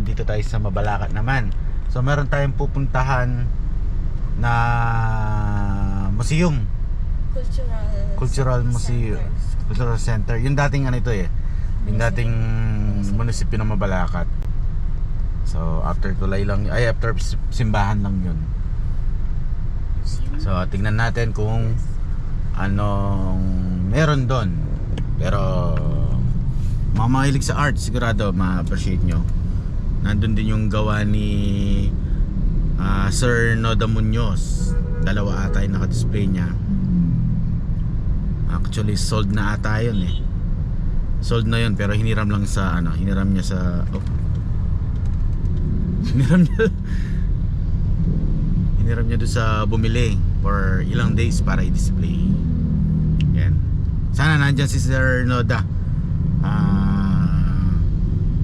nandito tayo sa Mabalacat naman. So meron tayong pupuntahan na museum, Cultural Cultural Museum, Center. Cultural Center. Yung dating ano ito eh, yung dating munisipyo ng Mabalacat. So after tulay lang, ay after simbahan lang yun. So tingnan natin kung anong meron doon. Pero mga mahilig sa art sigurado ma-appreciate nyo. Nandun din yung gawa ni ah, Sir Noda Munoz. Dalawa ata yung naka-display niya. Actually sold na ata yun eh. Sold na yun pero hiniram lang sa ano, hiniram niya sa oh. Hiniram niya hiniram niya doon sa bumili for ilang days para i-display. Yan. Sana nandyan si Sir Noda. Ah,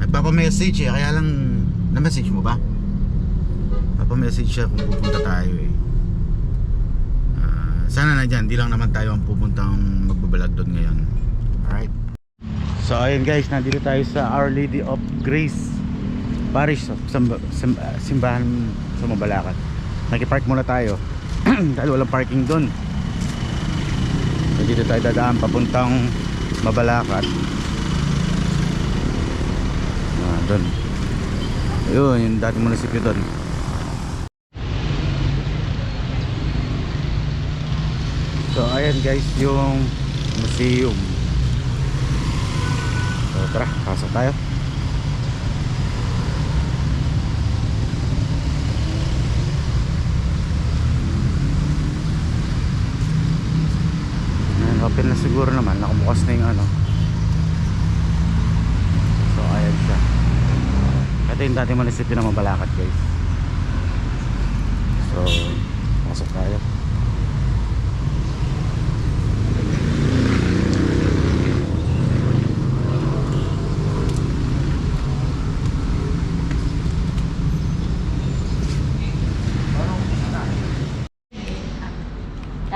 nagpapa-message eh, kaya lang na-message mo ba? Nagpapa-message siya kung pupunta tayo eh. Ah, sana nandyan, di lang naman tayo ang pupuntang magbabalag doon ngayon. Alright. So ayun guys, nandito tayo sa Our Lady of Grace Parish of ah, Simbahan sa Mabalacat. Nakipark muna tayo dahil walang parking doon. So dito tayo dadaan papuntang Mabalacat. Ah, doon. Ayun, yung dating munisipyo doon. So ayan guys, yung museum. So tara, pasok tayo. Open na siguro naman, nakabukas na yung ano. So ayan siya. Ito yung dating munisipyo ng Mabalacat guys. So, pasok tayo.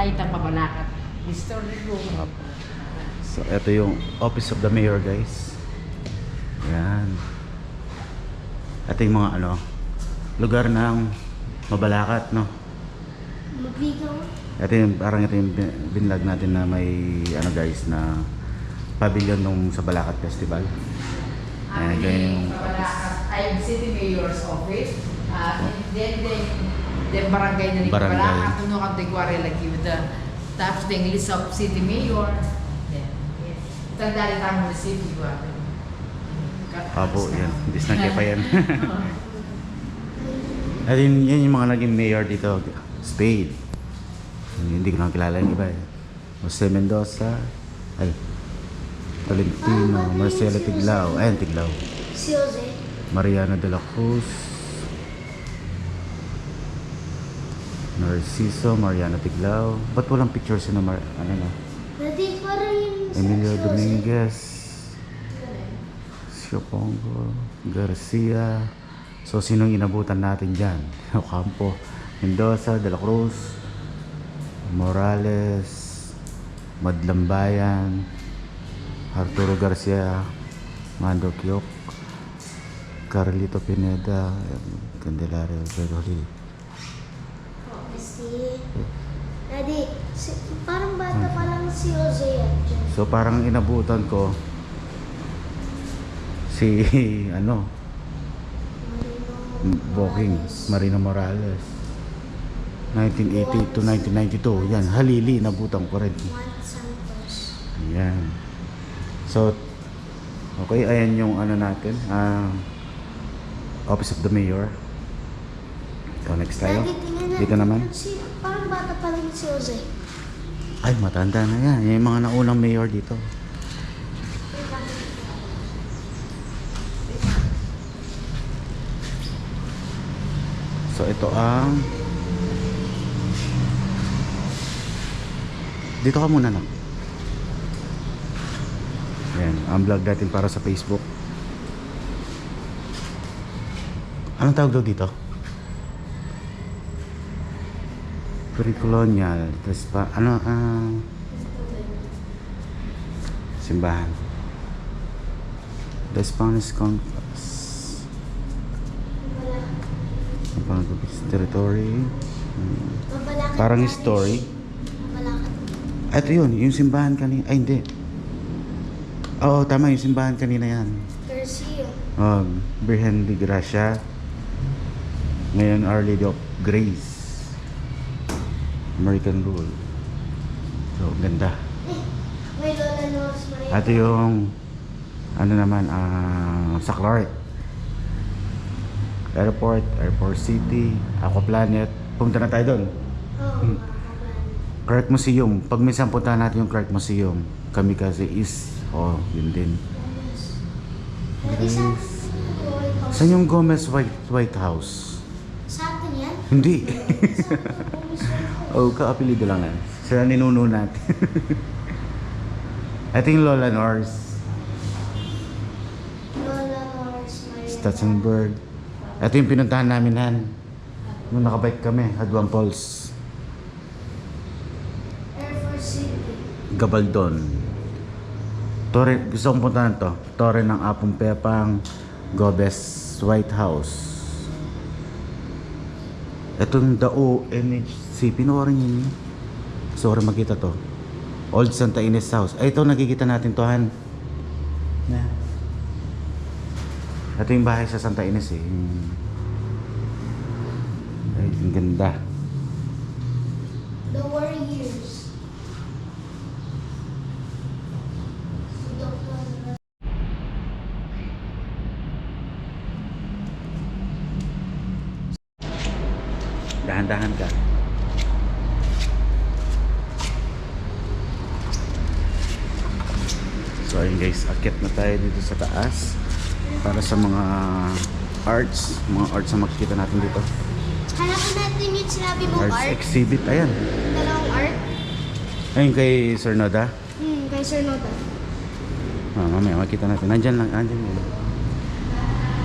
kahit ang mabalakat. History room. So, ito yung office of the mayor, guys. Yan. Ito yung mga ano, lugar ng Mabalacat, no? Magligaw. Ito yung, parang ito yung bin- binlog natin na may, ano guys, na pavilion nung sa Balacat Festival. Ayan, ganyan yung Mabalakat ay city mayor's office. Uh, and then, then, then barangay na rin Barangay. Mabalakat. Kuno ka de Guare lagi with the tapos the list of city mayor. Then, yes. Tanda rin ang munisipyo. Apo, yan. Bis na pa yan. At yun, yan yung mga naging mayor dito. Spade. Hindi ko lang kilala yung iba eh. Jose Mendoza. Ay. Tolentino. Marcelo Tiglao. Ayan, Tiglao. Si Jose. Mariana de la Cruz. Narciso, Mariana Tiglao. Ba't walang pictures na Mar... Ano na? Pwede parang yung Emilio si Dominguez. Siopongo. Garcia. So, sinong inabutan natin dyan? Ocampo. Mendoza, De La Cruz. Morales. Madlambayan. Arturo Garcia. Mando Kyok. Carlito Pineda. Candelario Beroli. Oh, si... Daddy, si, parang bata pa lang si Jose yan. So parang inabutan ko si ano, Morales. Marino Morales. 1980 to 1992. Yan, Halili, nabutan ko rin. Yan. So, okay, ayan yung ano natin. ah, Office of the Mayor. So, next tayo. Dito naman. Parang bata pa lang si Jose. Ay, matanda na. Yan yung mga naunang mayor dito. So ito ang Dito ka muna lang. Yan, ang vlog natin para sa Facebook. Anong tawag daw dito? Pre-colonial. Tapos pa, ano, ah... simbahan. The Spanish Conquest. Parang territory. Hmm. Parang story. Ito yun, yung simbahan kanina. Ay, hindi. Oo, tama, yung simbahan kanina yan. Garcia. Oh, Virgen de Gracia. Ngayon, Our Lady of Grace. American rule. So, ganda. Ito yung, ano naman, ah, sa Clark. Airport, Airport City, Aqua Planet. Pumunta na tayo doon. Oo, Hmm. Clark Museum. Pag minsan punta natin yung Clark Museum. Kami kasi is, oh, yun din. Dati sa White House. Saan yung Gomez White, White House? Sa atin yan? Hindi. Sa atin yung White House. oh, kaapelido lang yan. Sila ninuno natin. Ito yung Lola Norse, Lola Nos Maria. Statzenberg. Ito yung pinuntahan namin han. Nung nakabike kami, Hadwan Falls, Air Force City. Gabaldon. Torre, gusto kong puntahan to. Torre ng Apong Pepang, Gobes White House. Itong Dao NHC, pinoorin yun. Gusto ko rin makita to. Old Santa Ines House. Ay, ito nakikita natin to, Han. Na. Ito yung bahay sa Santa Ines eh. Ay, ang ganda. The Warriors. Dahan-dahan ka. So ayun guys, akit na tayo dito sa taas para sa mga arts, mga arts na makikita natin dito. Hanapin natin yung sinabi mong Arts art. exhibit, ayan. Dalawang art. Ayun kay Sir Noda. Hmm, kay Sir Nota. Ah, mamaya makita natin. Nandyan lang, nandyan yun.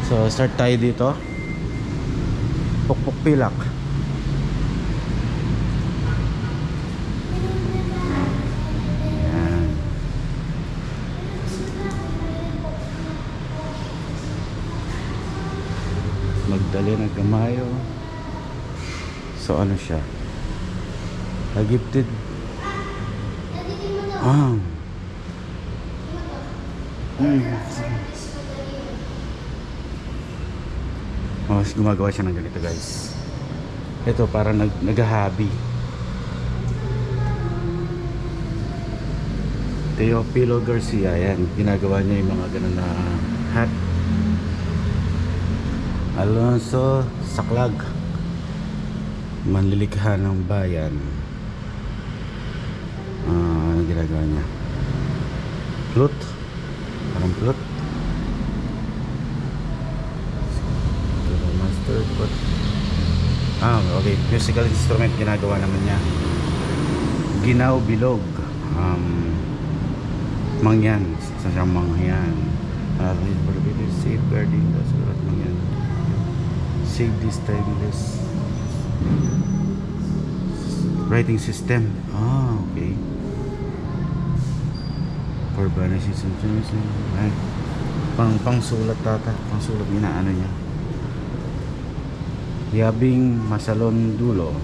So start tayo dito. Pukpuk pilak. Magdalena Gamayo. So ano siya? A gifted ah. Mm. Oh, gumagawa siya ng ganito guys. Ito parang nag naghahabi. Teofilo Garcia, yan. Ginagawa niya yung mga ganun na hat. Alonso Saklag. Manlilikha ng bayan. Ah, ano ginagawa niya? Flute. Parang flute. Pero master but Ah, okay. Musical instrument ginagawa naman niya. Ginaw bilog. Um, mangyan. Sa siyang mangyan. Uh, safeguarding the surat mangyan. Save this timeless writing system. Ah, okay. For banishes and Ay, pang pangsulat tata, pangsulat inaano niya. Yabing Masalon Dulo.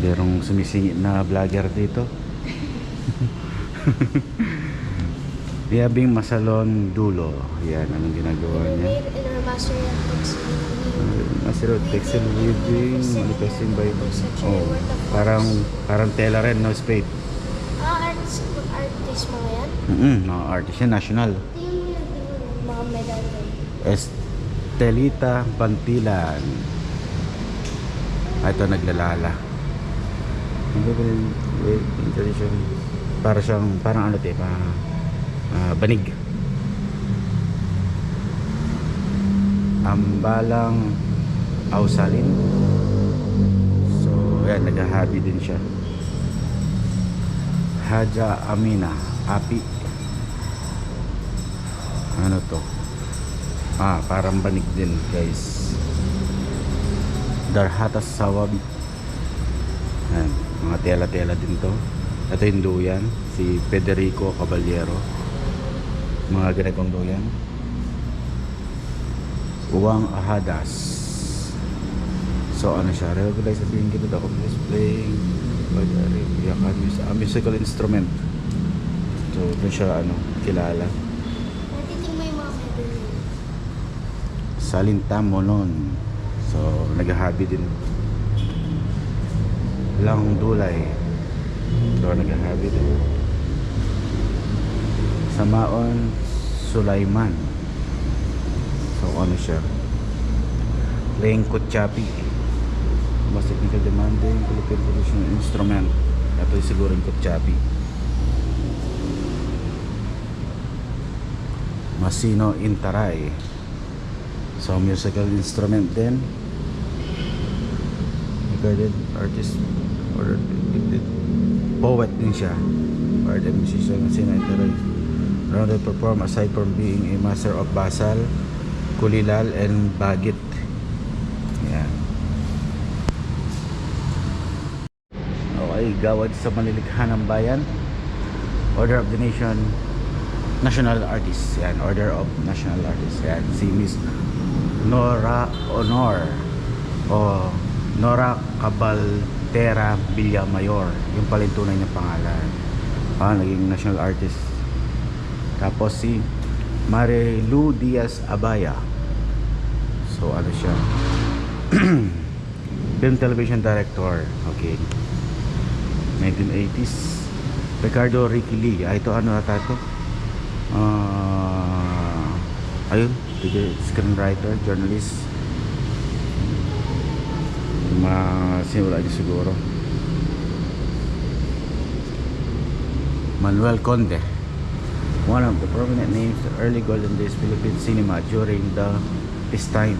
Merong sumisingit na vlogger dito. Yabing Masalon Dulo. Yan, anong ginagawa niya? Masiro textile weaving, manifesting by oh, parang parang tela rin, no spade. Ah, arts, artist mga yan. Mm mga artist yan, national. Mga medallion. Estelita Pantilan. Ah, ito naglalala. Ba yung eh? Para siyang, parang ano te, pa, ah, banig. Ambalang Ausalin. So, ayan, naghahabi din siya. Haja Amina, Api. Ano to? Ah, parang banig din, guys. Darhatas Sawabi. Ayan, mga tela-tela din to. Ito yung duyan, si Federico Caballero. Mga ganitong duyan. Uwang Ahadas. So ano siya, recognized as being given the company's playing by the area a musical instrument. So doon siya ano, kilala. Natiting mo. Salinta Monon. So naghahabi din. Lang Dulay. So naghahabi din. Samaon Sulaiman. So ano siya? Playing Kutchapi. Mas technical demanding, Philippine production instrument. Ito yung siguro yung Kutchapi. Masino Intaray. So musical instrument din. Regarded artist or poet din siya. Or the musician Masino Intaray. Rounded perform aside from being a master of basal, kulilal, and bagit. Yan. Okay, gawad sa malilikha ng bayan. Order of the Nation National Artist. Yan, Order of National Artist. Yan, si Miss Nora Honor o Nora Cabaltera Villamayor. Yung pala yung niyang pangalan. Ah, naging national artist. Tapos si Marilu Diaz Abaya. So, ano siya? Film television director. Okay. 1980s. Ricardo Ricky Lee. Ah, ito ano ata ito? Ah, ayun, screenwriter, journalist. Masimula niya siguro. Manuel Conde. One of the prominent names of early golden days Philippine cinema during the peacetime.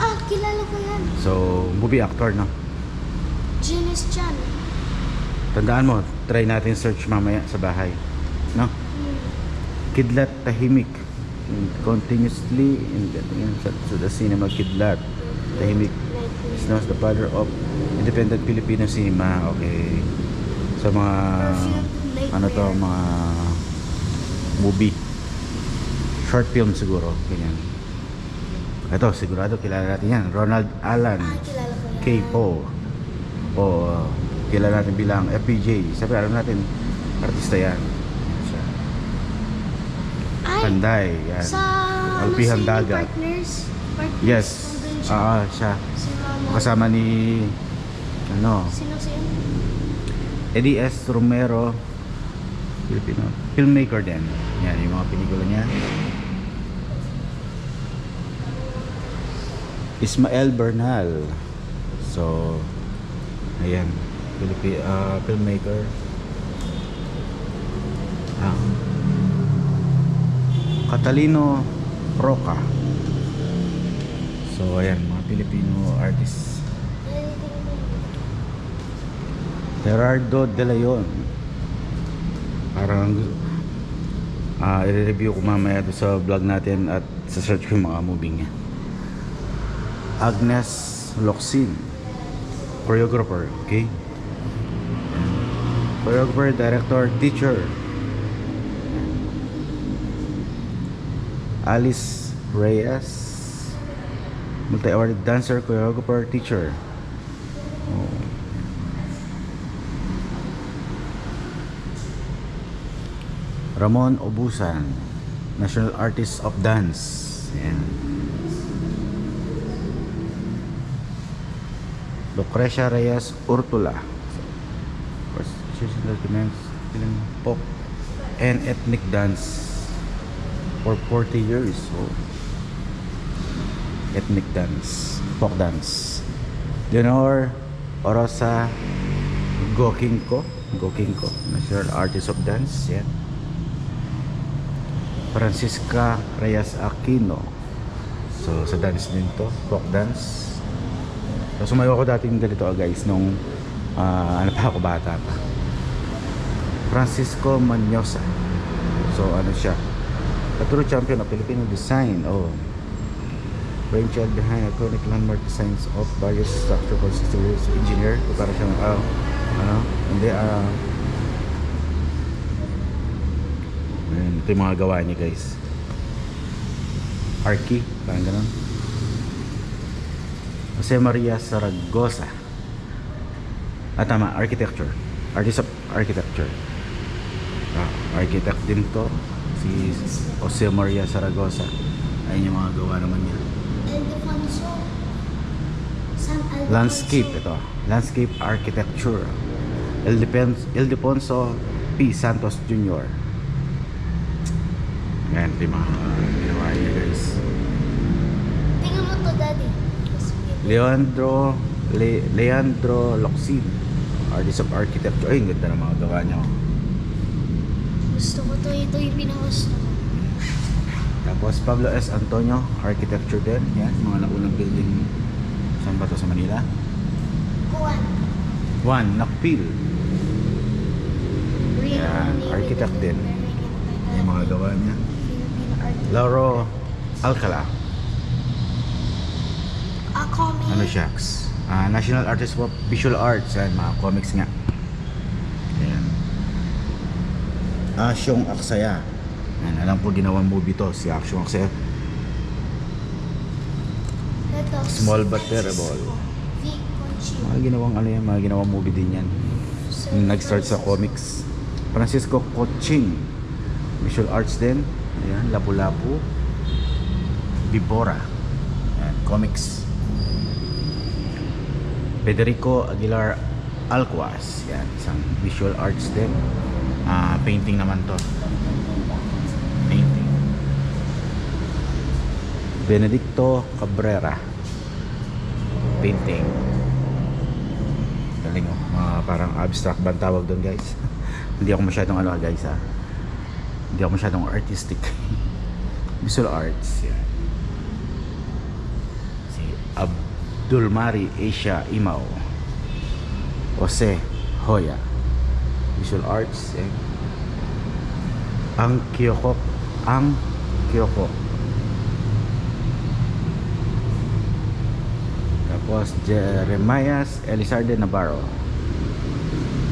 Ah, kilala ko yan. So, movie actor, no? Janice Chan. Tandaan mo, try natin search mamaya sa bahay. No? Hmm. Kidlat Tahimik. Continuously in getting to the cinema Kidlat Tahimik is known as the father of independent Filipino cinema. Okay. So mga ano to, mga movie. Short film siguro. Ganyan. Ito, sigurado kilala natin yan. Ronald Alan. Ah. K. Poe. O uh, kilala natin bilang FPJ. Sabi alam natin, artista yan. Siya. Ay, Panday. Yan. sa Alpihan Dagat. Partners, partners. Yes. Siya. Ah, siya. si Mama. Kasama ni ano, Sino siya? Eddie S. Romero Filipino filmmaker din. Yan yung mga pelikula niya. Ismael Bernal. So, ayan, Filipi ah, filmmaker. Ah. Catalino Roca. So, ayan, mga Filipino artists. Gerardo De Leon. Parang ah i-review ko mamaya doon sa vlog natin at sa search ko yung mga movie niya. Agnes Locsin. Choreographer, okay? Choreographer, director, teacher. Alice Reyes. Multi-awarded dancer, choreographer, teacher. Oh. Ramon Obusan, National Artist of Dance. Ayan. Lucrecia Reyes Urtula. Prostitution documents, film, pop, and ethnic dance for 40 years. So, ethnic dance, folk dance. Leonor Orosa Gokinko, Gokinko, National Artist of Dance. Yan. Francisca Reyes Aquino. So, sa dance din to, folk dance. So, sumayo ako dating ganito ah, guys nung ah, ano pa ako bata pa. Francisco Manyosa. So, ano siya? True champion of Filipino design. Oh. Brainchild behind iconic landmark designs of various structural constructors, engineer. Para siyang, ah, ano, hindi, ah, Ayan, ito yung mga gawa niya guys. Arky, parang ganun. Jose Maria Saragosa. Ah, tama, architecture. Artist of architecture. Ah, architect din to. Si Jose Maria Saragosa. Ayun yung mga gawa naman niya. Landscape ito. Landscape architecture. Ildefonso P. Santos Jr. Yan, ito yung mga ginawa niya guys. Tingnan mo to, daddy. Leandro Le, Leandro Locsin. Artist of architecture. Ay, ganda ng mga gawa niya. oh. Gusto ko to. Ito yung pinagusto ko. Tapos Pablo S. Antonio, architecture din. Yan, mga naunang building. Saan ba to sa Manila? Kuwan. Juan Nakpil. Yan, architect din. Yung mga gawa niya. Lauro Alcala. Ah, comic. Ano siya? Ah, National Artist of Visual Arts. Yan, mga comics nga. Yan. Asyong Aksaya. Yan, alam ko ginawang movie to. Si Asyong Aksaya. Small but terrible. Mga ginawang ano yan, mga ginawang movie din yan. Nag-start sa comics. Francisco Coching. Visual Arts din. Ayan, Lapu-Lapu. Bibora. Ayan, comics. Federico Aguilar Alcuas. Yan, isang visual arts din. Ah, painting naman to. Painting. Benedicto Cabrera. Painting. Galing oh. Mga parang abstract ba tawag doon guys? Hindi ako masyadong ano guys ah. Hindi ako masyadong artistic. Visual arts. Yan. Si Abdul Mari Asia Imao. Jose Hoya. Visual arts. Yan. Ang Kyoko. Ang Kyoko. Tapos Jeremias Elizarde Navarro.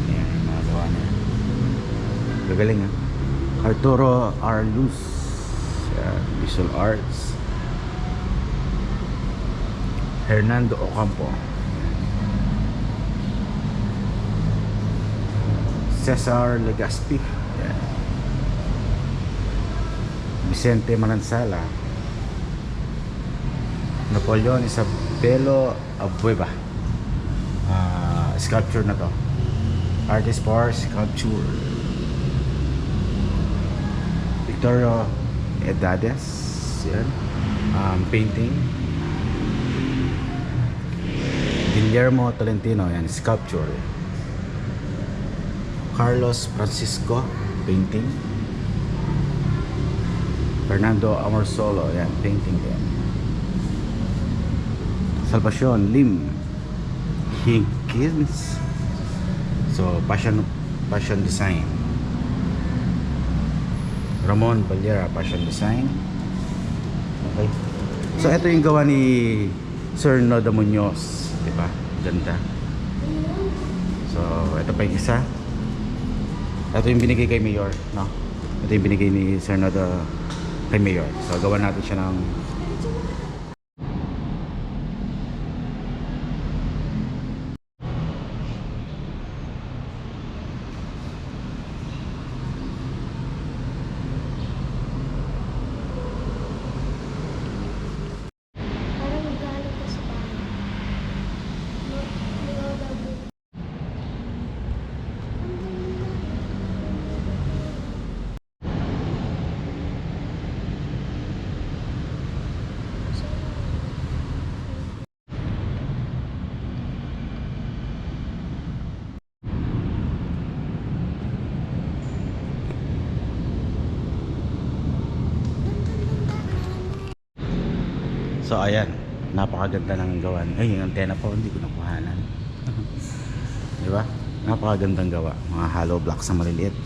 Yan, mga gawa niya. Gagaling ah. Arturo R. Luz. Yan, visual arts. Hernando Ocampo. Cesar Legaspi. Yan. Vicente Manansala. Napoleon Isabelo Abueva. Ah, sculpture na to. Artist for sculpture. Victorio Edades. Yan. Um, painting. Guillermo Tolentino. Yan. Sculpture. Carlos Francisco. Painting. Fernando Amorsolo. Yan. Painting din. Salvacion Lim Higgins so passion passion design Ramon Valera passion design. Okay. So ito yung gawa ni Sir Noda Munoz di ba? Ganda. So ito pa yung isa. Ito yung binigay kay Mayor no? Ito yung binigay ni Sir Noda kay Mayor. So gawa natin siya ng So ayan, napakaganda ng gawan. Ay, yung antena po hindi ko nakuhanan. Di ba? Napakagandang gawa. Mga hollow blocks na maliliit.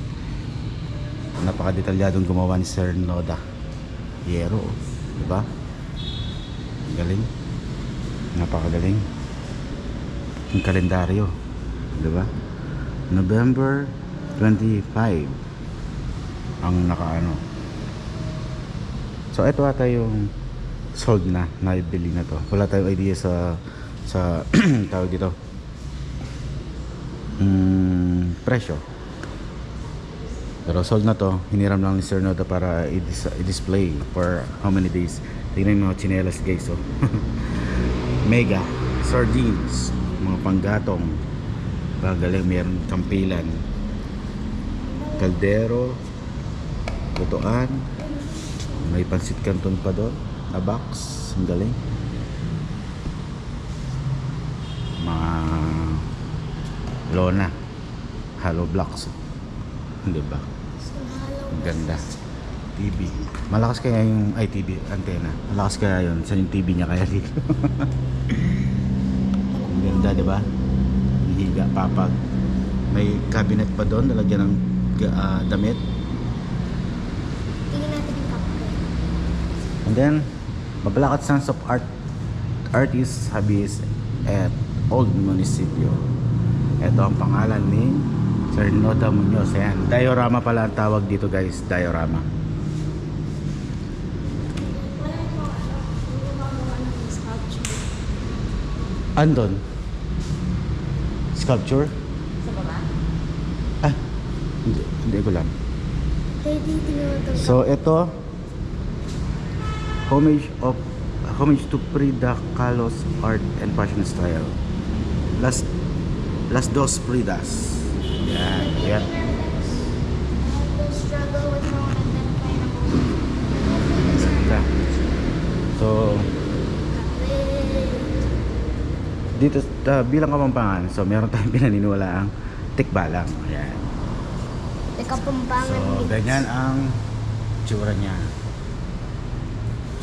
Napakadetalyadong gumawa ni Sir Noda. Yero. Di ba? Galing. Napakagaling. Yung kalendaryo. Di ba? November 25 ang nakaano. So ito ata yung sold na, naibili na to. Wala tayong idea sa sa tawag dito. Mm, presyo. Pero sold na to. Hiniram lang ni Sir Noda para i-dis- i-display for how many days. Tingnan yung mga chinelas guys oh. mega sardines mga panggatong. Pagaling meron kampilan. Kaldero lutuan. May pansit canton pa doon box ang galing. Mga lona. Hollow blocks. Di ba? Ang ganda. TV malakas kaya yung ay TV antenna malakas kaya yun. Sa yung TV niya kaya dito? Ang ganda di ba? Higa papag may cabinet pa doon. Nalagyan ng ah, damit. And then, Mabalacat Sons of Art Artists Habis at Old Municipio. Ito ang pangalan ni Sir Noda Munoz. Ayan. Diorama pala ang tawag dito guys. Diorama. Andon. Sculpture? Sa baba? Ah, hindi, hindi ko lang. So ito homage of homage to Frida Kahlo's art and fashion style. Las Las Dos Fridas. Yan, yan. Kind of Ganda. So dito uh, bilang kapampangan, so meron tayong pinaniniwalaang tikbalang. Ayan. Teka, pambangan So ganyan ang tsura niya.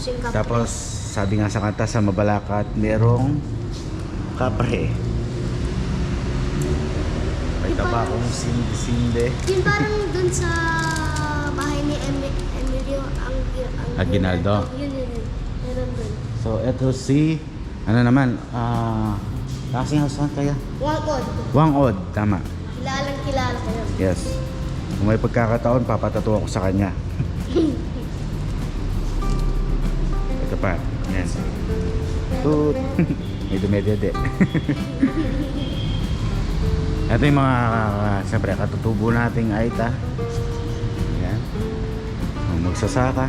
Singapore. Tapos sabi nga sa kanta sa Mabalacat, merong kapre. May tabakong sinde-sinde. Yung parang dun sa bahay ni Emi- Emilio ang, ang Aguinaldo. Yun, yun, yun. Meron dun. So eto si ano naman, ah kasing house kaya? Wangkod. Wangod, tama. Kilalang kilala kayo. Yes. Kung may pagkakataon, papatato ako sa kanya. Pa. Yan. Toot. may dumedede. Ito yung mga, uh, siyempre, katutubo nating Aita. Yan. Magsasaka.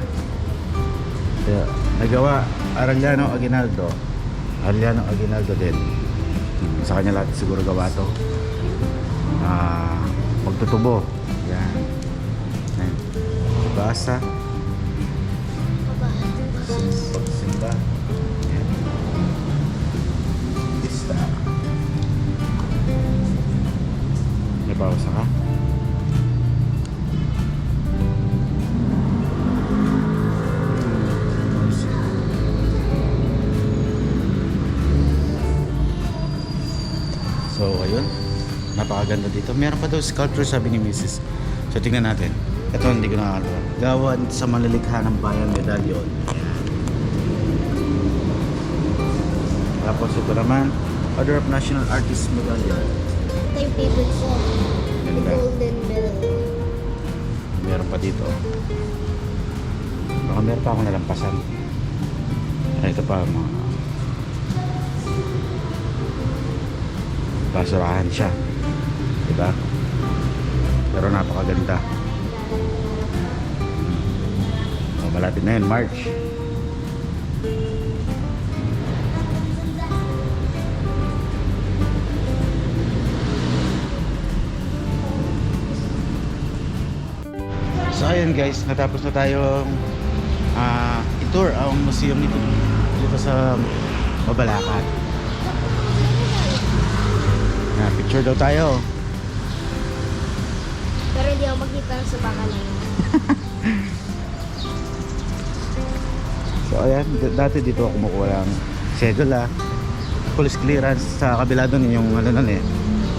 Ito, nagawa, Arellano Aguinaldo. Arellano Aguinaldo din. Sa kanya lahat siguro gawa to. Ah, magtutubo. Yan. Yan. Basa. Yan. Pista. May bawasa ka? So, ayun. Napakaganda dito. Meron pa daw sculpture sabi ni Mrs. So, tingnan natin. Ito hindi ko nakakalawa. Gawan sa malilikha ng bayan medallion. Tapos ito naman, Order of National Artist Medallion. Ito yung favorite ko. The Ganda. Golden Bell. Meron pa dito. Baka meron pa akong nalampasan. Ay, ito pa mga basurahan siya. Diba? Pero napakaganda. Oh, malapit na yun, March. So ayun guys, natapos na tayong ah i-tour ang museum nito dito sa Mabalacat. Na picture daw tayo. Pero hindi ako makita ng subaka na yun. So ayan, dati dito ako kumukuha ng cedula, police clearance sa kabila doon yung ano nun eh.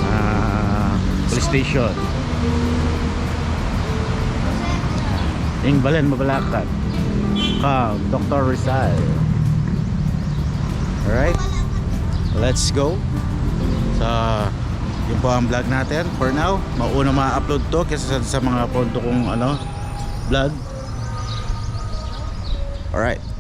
ah, police station. Yung Balen, Mabalacat. Come, Dr. Rizal. Alright, let's go. Sa yung po ang vlog natin for now. Mauna ma-upload to kaysa sa, sa mga ponto kong ano, vlog. Alright.